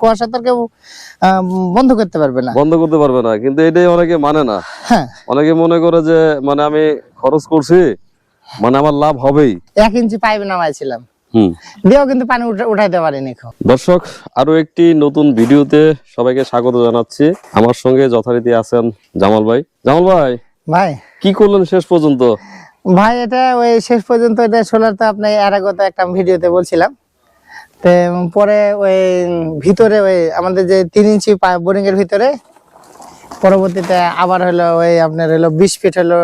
কুয়াশা তো কেউ বন্ধ করতে পারবে না। বন্ধ করতে পারবে না কিন্তু এটাই অনেকে মানে না। হ্যাঁ। অনেকে মনে করে যে মানে আমি খরচ করছি মানে আমার লাভ হবেই। এক ইঞ্চি পাইপ নামাইছিলাম। দিয়েও কিন্তু পানি উঠাইতে পারিনি দর্শক আরও একটি নতুন ভিডিওতে সবাইকে স্বাগত জানাচ্ছি। আমার সঙ্গে যথারীতি আছেন জামাল ভাই। জামাল ভাই ভাই। কি করলেন শেষ পর্যন্ত? ভাই এটা ওই শেষ পর্যন্ত এটা শোনার তো আপনি এর আগে একটা ভিডিওতে বলছিলাম। পরে ওই ভিতরে ওই আমাদের যে তিন ইঞ্চি বোরিং এর ভিতরে পরবর্তীতে আবার হলো ওই আপনার হলো বিশ ফিট হলো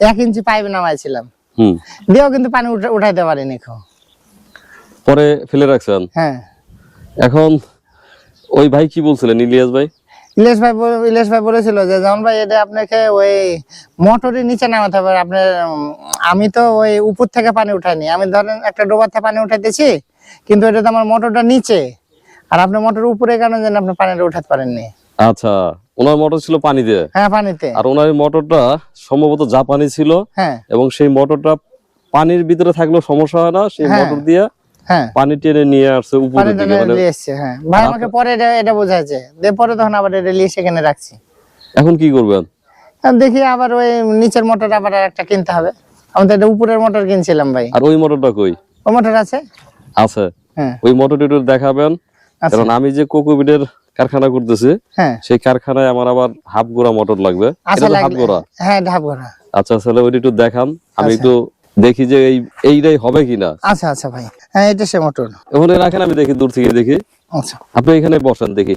এক ইঞ্চি পাইপ নামাইছিলাম। হুম। দিয়েও কিন্তু পানি উঠা- উঠাইতে পারিনি পরে ফেলে রাখছেন? হ্যাঁ। এখন ওই ভাই কি বলছিলেন ইলিয়াস ভাই? ইলেশ ভাই ইলেশ ভাই বলেছিল যে যেমন ভাই এটা আপনাকে ওই মোটরের নিচে নামাতে হবে। আপনার আমি তো ওই উপর থেকে পানি উঠাইনি। আমি ধরেন একটা ডোবার থেকে পানি উঠাইতেছি কিন্তু এটা তো আমার মোটরটা নিচে। আর আপনি মোটর উপরে কেন যেন আপনি পানিটা উঠাতে পারেননি? আচ্ছা ওনার মোটর ছিল পানি দিয়ে? হ্যাঁ পানিতে। আর ওনার মোটরটা সম্ভবত জাপানি ছিল। হ্যাঁ। এবং সেই মোটরটা পানির ভিতরে থাকলেও সমস্যা হয় না সেই হ্যাঁ। মোটর দিয়ে হ্যাঁ। পানি টেনে নিয়ে আসছে পানিটা দিকে মানে হ্যাঁ। ভাই আমাকে পরে এটা এটা বোঝাচ্ছে দিয়ে পরে তখন আবার এটা নিয়ে সেখানে রাখছি। এখন কি করবেন? দেখি আবার ওই নিচের মোটর আবার একটা কিনতে হবে। আমি তো এটা উপরের মোটর কিনছিলাম ভাই। আর ওই মোটরটা কই? ও মোটর আছে? আছে। হ্যাঁ। ওই মোটরটা একটু দেখাবেন। আচ্ছা। কারণ আমি যে কোকোবিটের কারখানা করতেছি হ্যাঁ। সেই কারখানায় আমার আবার হাফ গোড়া মোটর লাগবে। আচ্ছা হাফ গোড়া। হ্যাঁ ঢাপ করা আচ্ছা তাহলে ওইটা একটু দেখান। আমি আচ্ছা। একটু দেখি যে এই এইটাই হবে কিনা। আচ্ছা আচ্ছা ভাই। হ্যাঁ এটা সে মোটর ওখানে রাখেন আমি দেখি দূর থেকে দেখি। আচ্ছা। আপনি এখানে বসেন দেখি।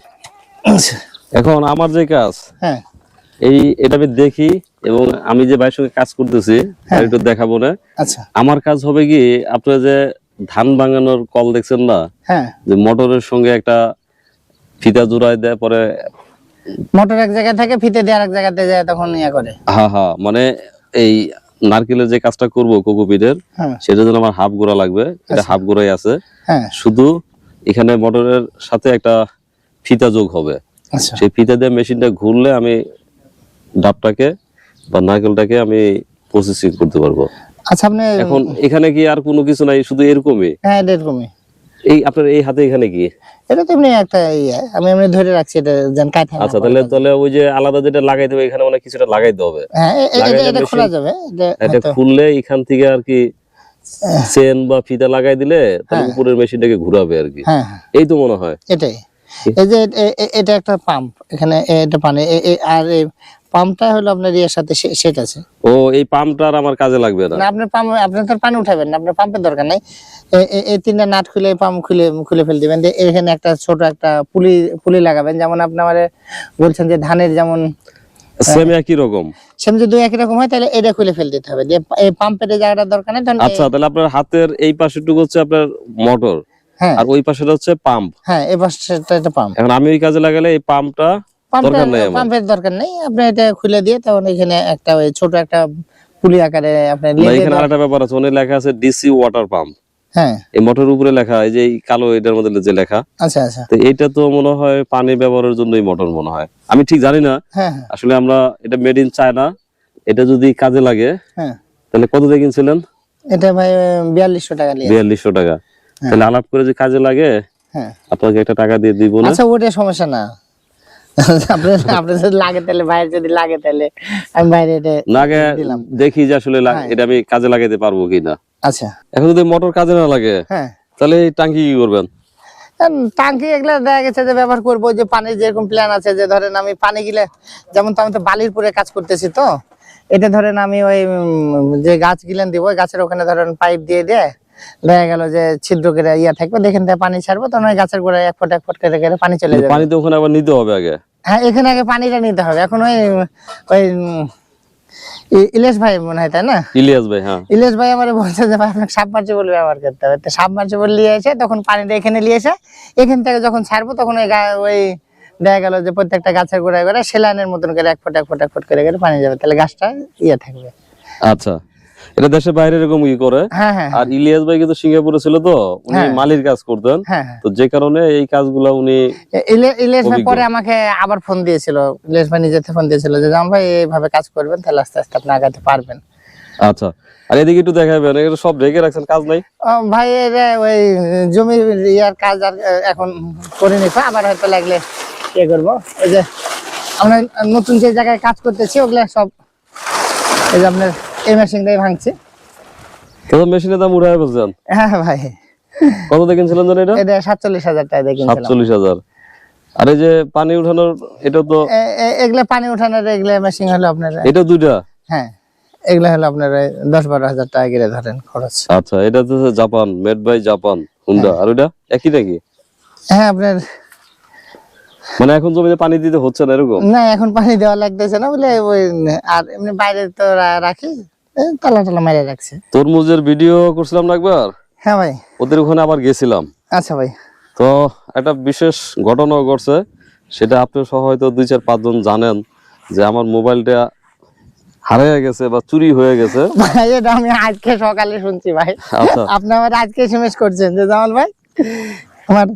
এখন আমার যে কাজ হ্যাঁ। এই এটা আমি দেখি এবং আমি যে ভাইয়ের সঙ্গে কাজ করতেছি। একটু দেখাবো না। আচ্ছা। আমার কাজ হবে কি আপনার যে ধান ভাঙানোর কল দেখছেন না? হ্যাঁ। যে মোটরের সঙ্গে একটা ফিতা জোড়ায় দেয় পরে মোটর এক জায়গায় থাকে ফিতে দিয়ে আরেক জায়গাতে যায় তখন ইয়ে করে। হা হা মানে এই নারকেলের যে কাজটা করব কোকোপিটের হ্যাঁ। সেটার জন্য আমার হাফ গোড়া লাগবে এটা হাফ গোড়াই আছে। হ্যাঁ। শুধু এখানে মোটরের সাথে একটা ফিতা যোগ হবে। আচ্ছা। সেই ফিতা দিয়ে মেশিনটা ঘুরলে আমি ডাবটাকে বা নারকেলটাকে আমি প্রসেসিং করতে পারব। আচ্ছা আপনি এখন এখানে কি আর কোনো কিছু নাই শুধু এরকমই? হ্যাঁ এরকমই। এই আপনার এই হাতে এখানে কি? এটা তো এমনি একটা ইয়ে আমি এমনি ধরে রাখছি এটা যেন কাটে আচ্ছা তাহলে তাহলে ওই যে আলাদা যেটা লাগাইতে হবে এখানে অনেক কিছুটা লাগাইতে হবে। হ্যাঁ এটা এটা খোলা যাবে এটা খুললে এখান থেকে আর কি চেন বা ফিতা লাগাই দিলে তাহলে উপরের মেশিনটাকে ঘুরাবে আর কি। হ্যাঁ হ্যাঁ। এই তো মনে হয়। এটাই। এই যে এটা একটা পাম্প এখানে এটা পানি আর পাম্পটা হলো আপনার ইয়ের সাথে সেট আছে। ও এই পাম্পটা আর আমার কাজে লাগবে না। না আপনার পাম্প আপনি তো পানি উঠাবেন না আপনার পাম্পের দরকার নাই। এই তিনটা নাট খুলে পাম্প খুলে খুলে ফেলে দিবেন। এখানে একটা ছোট একটা পুলি পুলি লাগাবেন যেমন আপনি আমার বলছেন যে ধানের যেমন সেম একই রকম। সেম যদি একই রকম হয় তাহলে এটা খুলে ফেলে দিতে হবে। দিয়ে এই পাম্পের জায়গাটা দরকার নেই আচ্ছা তাহলে আপনার হাতের এই পাশেটুকু হচ্ছে আপনার মোটর হ্যাঁ। আর ওই পাশেটা হচ্ছে পাম্প। হ্যাঁ এই পাশটা এটা পাম্প। এখন আমি ওই কাজে লাগালে এই পাম্পটা পাম্পের দরকার নেই আপনি এটা খুলে দিয়ে তখন এখানে একটা ওই ছোট একটা পুলি আকারে আপনি এখানে আরেকটা ব্যাপার আছে ওখানে লেখা আছে ডিসি ওয়াটার পাম্প হ্যাঁ। এই মোটরের উপরে লেখা এই যে কালো এটার মধ্যে যে লেখা আচ্ছা আচ্ছা। তো এটা তো মনে হয় পানি ব্যবহারের জন্যই মোটর মনে হয়। আমি ঠিক জানি না। হ্যাঁ হ্যাঁ। আসলে আমরা এটা মেড ইন চায়না এটা যদি কাজে লাগে হ্যাঁ। তাহলে কত দিয়ে কিনছিলেন? এটা ভাই বিয়াল্লিশশো টাকা নিয়ে বিয়াল্লিশশো টাকা। তাহলে আলাপ করে যে কাজে লাগে হ্যাঁ। আপনাকে একটা টাকা দিয়ে দিব না? আচ্ছা ওটা সমস্যা না। লাগে তাহলে যদি লাগে তাহলে আমি বাইরে এটা না দেখি যে আসলে এটা আমি কাজে লাগাইতে পারব কিনা। আচ্ছা। এখন যদি মোটর কাজে না লাগে হ্যাঁ। তাহলে টাঙ্কি কি করবেন? টাঙ্কি এগুলা দেখা গেছে যে ব্যবহার করব যে পানির যেরকম প্ল্যান আছে যে ধরেন আমি পানি গিলে যেমন তো আমি তো বালির পুরে কাজ করতেছি তো এটা ধরেন আমি ওই যে গাছ গিলেন দিব ওই গাছের ওখানে ধরেন পাইপ দিয়ে দিয়ে দেখা গেল যে ছিদ্র করে ইয়া থাকবে দেখেন পানি ছাড়বো তখন ওই গাছের গোড়ায় এক ফুট এক ফুট করে পানি চলে যাবে। পানি তো ওখানে আবার নিতে হবে আগে। হ্যাঁ এখানে আগে পানিটা নিতে হবে। এখন ওই ওই উম, ভাই মনে হয় তাই না? ইলিয়াস ভাই হ্যাঁ। ইলেশ ভাই আমার বলছে যে ভাই আপনাকে সাবমার্সিবল ব্যবহার করতে হবে। তো সাবমার্সিবল নিয়ে এসে তখন পানিটা এখানে নিয়ে এসে এখান থেকে যখন ছাড়বো তখন ওই ওই দেখা গেল যে প্রত্যেকটা গাছের গোড়ায় গোড়ায় সেলাইনের মতন করে এক ফুট এক ফুট এক ফুট করে করে পানি যাবে। তাহলে গাছটা ইয়ে থাকবে। আচ্ছা। এটা দেশের বাইরে এরকম ই করে। হ্যাঁ হ্যাঁ আর ইলিয়াস ভাই কিন্তু সিঙ্গাপুরে ছিল তো উনি হ্যাঁ। মালির কাজ করতেন। হ্যাঁ হ্যাঁ। তো যে কারণে এই কাজগুলা উনি এ- ইলে- ইলেশ ভাই পরে আমাকে আবার ফোন দিয়েছিল। ইলেশ ভাই নিজেতে ফোন দিয়েছিল যে জাম ভাই এইভাবে কাজ করবেন তাহলে আস্তে আস্তে আপনি আগাতে পারবেন। আচ্ছা। আর এদিকে একটু দেখাবেন এগুলো সব ঢেকে রাখছেন কাজ নাই। ভাই ওই জমি ইয়ার কাজ আর এখন করে নিতে আবার হয়তো লাগলে ইয়ে করব। ওই যে আমরা নতুন যে জায়গায় কাজ করতেছি ওগুলা সব এই যে আপনার এই মেশিন দিয়ে ভাঙছি দাম উঠায় বলছেন হ্যাঁ ভাই। কত দেখেছিলেন জানেন এটা? এটা সাতচল্লিশ হাজার টাকা আর এই যে পানি উঠানোর এটা তো এগুলা পানি উঠানোর এগুলা মেশিন হলো আপনার এটা দুইটা? হ্যাঁ। এগুলা হলো আপনার ওই দশ বারো হাজার টাকা করে ধরেন খরচ। আচ্ছা এটা তো Japan made by Japan Honda আর ওইটা একই নাকি? হ্যাঁ আপনার মানে এখন জমিতে পানি দিতে হচ্ছে না এরকম? না এখন পানি দেওয়া লাগতেছে না বলে ওই আর এমনি বাইরে তো রাখি। তালা টালা মেরে রাখছে। তরমুজের ভিডিও করছিলাম না একবার? হ্যাঁ ভাই। ওদের ওখানে আবার গেছিলাম। আচ্ছা ভাই। তো একটা বিশেষ ঘটনা ঘটছে সেটা আপনি সহ হয়তো দুই চার পাঁচজন জানেন যে আমার মোবাইলটা হারিয়ে গেছে বা চুরি হয়ে গেছে। ভাই এটা আমি আজকে সকালে শুনছি ভাই। আচ্ছা। আপনি আমার আজকে এসএমএস করছেন যে জামাল ভাই আমার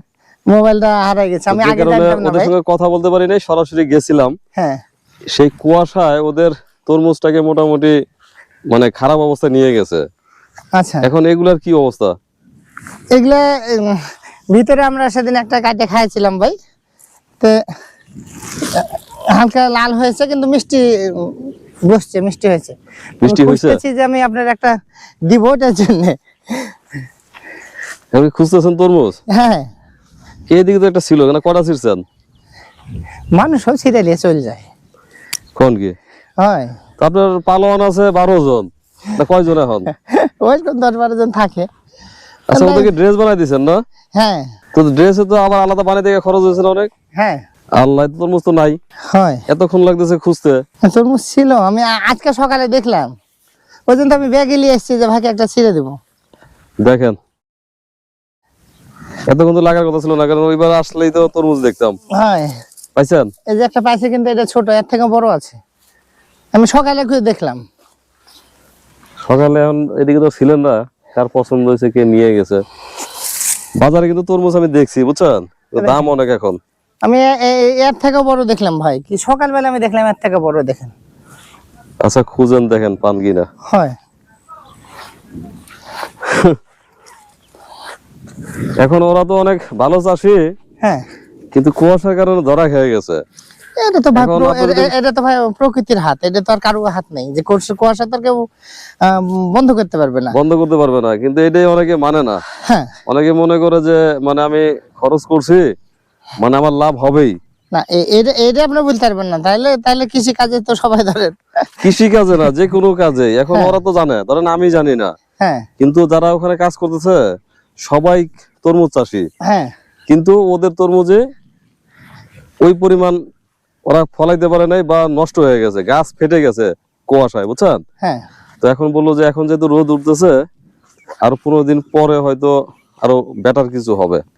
মোবাইলটা হারাই গেছে। আমি আগে জানতাম না ওদের সঙ্গে কথা বলতে পারি নাই সরাসরি গেছিলাম। হ্যাঁ। সেই কুয়াশায় ওদের তরমুজটাকে মোটামুটি মানে খারাপ অবস্থা নিয়ে গেছে। আচ্ছা। এখন এগুলার কি অবস্থা? এগুলা ভিতরে আমরা সেদিন একটা কাটে খাইছিলাম ভাই। তো হালকা লাল হয়েছে কিন্তু মিষ্টি বসছে মিষ্টি হয়েছে। মিষ্টি হয়েছে? যে আমি আপনার একটা দিব ওটার জন্য। এখন খুঁজতেছেন তরমুজ? হ্যাঁ। এদিকে তো একটা ছিল না কটা ছিড়ছেন? মানুষ সব নিয়ে চলে যায়। কোন কি হয়। আপনার পালোয়ান আছে বারো জন। কয়জন এখন? ওই দশ বারো জন থাকে। আচ্ছা ওদেরকে ড্রেস বানাই দিছেন না? হ্যাঁ। তো ড্রেসে তো আবার আলাদা বানাই থেকে খরচ হয়েছে না অনেক? হ্যাঁ। আল্লাহ তো তরমুজ তো নাই। হয়। এতক্ষণ লাগতেছে খুঁজতে। তরমুজ ছিল। আমি আজকে সকালে দেখলাম। ওই জন্য আমি ব্যাগে নিয়ে এসেছি যে ভাইকে একটা ছিঁড়ে দেবো। দেখেন। এতক্ষণ তো লাগার কথা ছিল না কারণ ওইবার আসলেই তো তরমুজ দেখতাম। হয়। পাইছেন? এই যে একটা পাইছে কিন্তু এটা ছোট এর থেকে বড় আছে। আমি সকালে খুঁজে দেখলাম। সকালে এখন এদিকে তো ছিলেন না কার পছন্দ হয়েছে কে নিয়ে গেছে। বাজারে কিন্তু তরমুজ আমি দেখছি বুঝছেন? দাম অনেক এখন। আমি এর থেকে বড় দেখলাম ভাই কি সকালবেলা আমি দেখলাম এর থেকে বড় দেখেন। আচ্ছা খুঁজেন দেখেন পান কিনা হয়। এখন ওরা তো অনেক ভালো চাষি হ্যাঁ। কিন্তু কুয়াশার কারণে ধরা খেয়ে গেছে। এটা তো ভাই এটা তো ভাই প্রকৃতির হাত এটা তো আর কারও হাত নেই। যে কুয়াশা তো কেউ বন্ধ করতে পারবে না। বন্ধ করতে পারবে না কিন্তু এটাই অনেকে মানে না। হ্যাঁ। অনেকে মনে করে যে মানে আমি খরচ করছি মানে আমার লাভ হবেই। না এটা এটা আপনি বলতে পারবেন না। তাহলে তাহলে কৃষি কাজে তো সবাই ধরেন। কৃষি কাজে না যে কোনো কাজে। এখন ওরা তো জানে ধরেন আমি জানি না। হ্যাঁ। কিন্তু যারা ওখানে কাজ করতেছে সবাই তরমুজ চাষি। হ্যাঁ। কিন্তু ওদের তরমুজে ওই পরিমাণ ওরা ফলাইতে পারে নাই বা নষ্ট হয়ে গেছে গাছ ফেটে গেছে কুয়াশায় বুঝছেন? হ্যাঁ। তো এখন বলল যে এখন যেহেতু রোদ উঠতেছে আর পনেরো দিন পরে হয়তো আরও বেটার কিছু হবে।